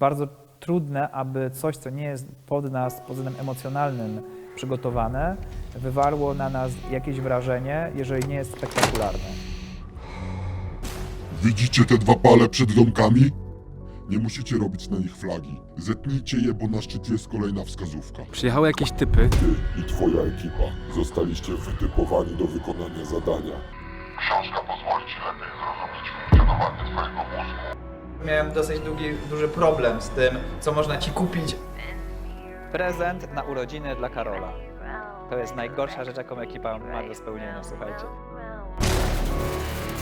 bardzo trudne, aby coś, co nie jest pod nas pod względem emocjonalnym przygotowane, wywarło na nas jakieś wrażenie, jeżeli nie jest spektakularne. Widzicie te dwa pale przed domkami? Nie musicie robić na nich flagi. Zetnijcie je, bo na szczyt jest kolejna wskazówka. Przyjechały jakieś typy. Ty i twoja ekipa zostaliście wytypowani do wykonania zadania. Książka pozwoli Miałem dosyć długi, duży problem z tym, co można ci kupić. Prezent na urodziny dla Karola. To jest najgorsza rzecz, jaką ekipa ma do spełnienia, słuchajcie.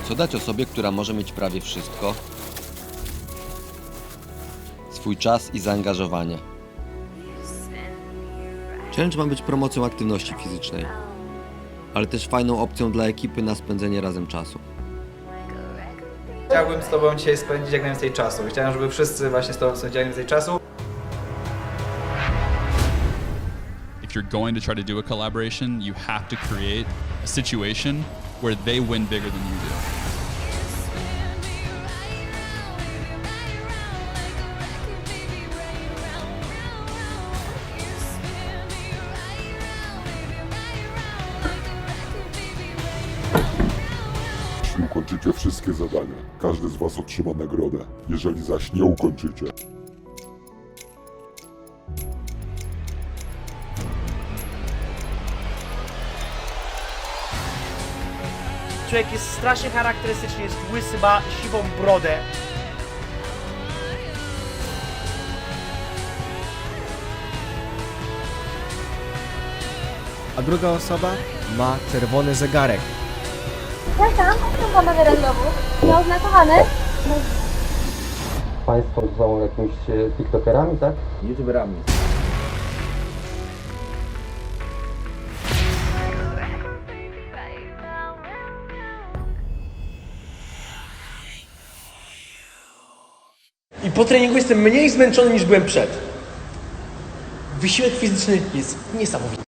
Co dać osobie, która może mieć prawie wszystko? Swój czas i zaangażowanie. Challenge ma być promocją aktywności fizycznej, ale też fajną opcją dla ekipy na spędzenie razem czasu. Chciałbym z tobą dzisiaj spędzić jak najwięcej czasu. Chciałem, żeby wszyscy właśnie z tobą spędzili jak najwięcej czasu. if you're going to try to do a collaboration, you have to create a situation where they win bigger than you do. Ukończycie wszystkie zadania, każdy z was otrzyma nagrodę. Jeżeli zaś nie ukończycie, Człowiek jest strasznie charakterystyczny, jest łysy, ma siwą brodę. A druga osoba ma czerwony zegarek. Przepraszam, są banany randomu. Nieoznakowane? Państwo są jakimiś e, tiktokerami, tak? YouTuberami. I po treningu jestem mniej zmęczony niż byłem przed. Wysiłek fizyczny jest niesamowity.